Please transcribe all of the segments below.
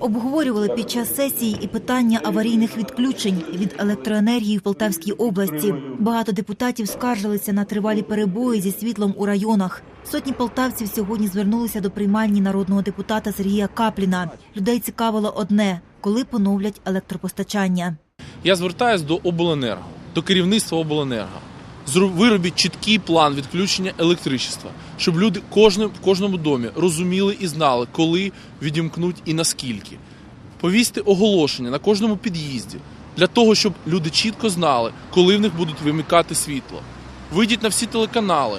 Обговорювали під час сесії і питання аварійних відключень від електроенергії в Полтавській області. Багато депутатів скаржилися на тривалі перебої зі світлом у районах. Сотні полтавців сьогодні звернулися до приймальні народного депутата Сергія Капліна. Людей цікавило одне коли поновлять електропостачання. Я звертаюся до обленерго, до керівництва обленерго. Виробіть чіткий план відключення електричества, щоб люди кожне, в кожному домі розуміли і знали, коли відімкнуть і наскільки. Повісьте оголошення на кожному під'їзді для того, щоб люди чітко знали, коли в них будуть вимикати світло. Вийдіть на всі телеканали,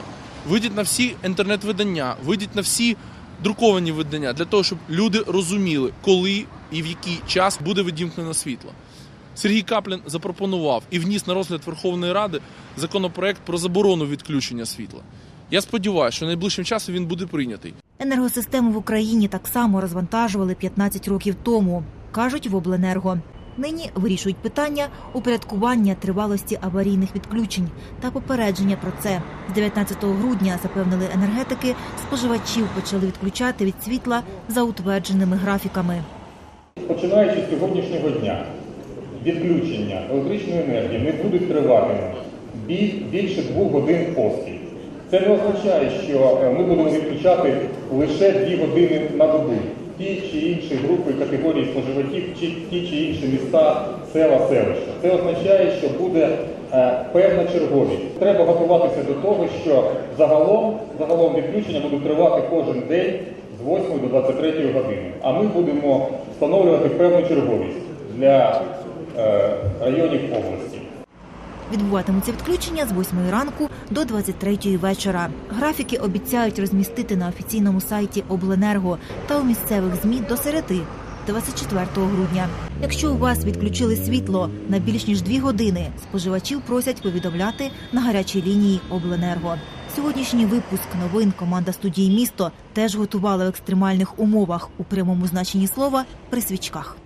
вийдіть на всі інтернет-видання, вийдіть на всі друковані видання для того, щоб люди розуміли, коли і в який час буде відімкнено світло. Сергій Каплін запропонував і вніс на розгляд Верховної Ради законопроект про заборону відключення світла. Я сподіваюся, що найближчим часом він буде прийнятий. Енергосистему в Україні так само розвантажували 15 років тому, кажуть в обленерго. Нині вирішують питання упорядкування тривалості аварійних відключень та попередження про це. З 19 грудня запевнили енергетики, споживачів почали відключати від світла за утвердженими графіками. Починаючи з сьогоднішнього дня, відключення електричної енергії не будуть тривати більше двох годин поспіль. Це не означає, що е, ми будемо відключати лише дві години на добу. Ті чи інші групи категорії споживачів, чи ті чи інші міста, села, селища. Це означає, що буде е, певна черговість. Треба готуватися до того, що загалом, загалом відключення будуть тривати кожен день з 8 до 23 години. А ми будемо встановлювати певну черговість для районів області. Відбуватимуться відключення з 8 ранку до 23 вечора. Графіки обіцяють розмістити на офіційному сайті Обленерго та у місцевих змі до середи. 24 грудня. Якщо у вас відключили світло на більш ніж дві години, споживачів просять повідомляти на гарячій лінії Обленерго. Сьогоднішній випуск новин команда студії місто теж готувала в екстремальних умовах у прямому значенні слова при свічках.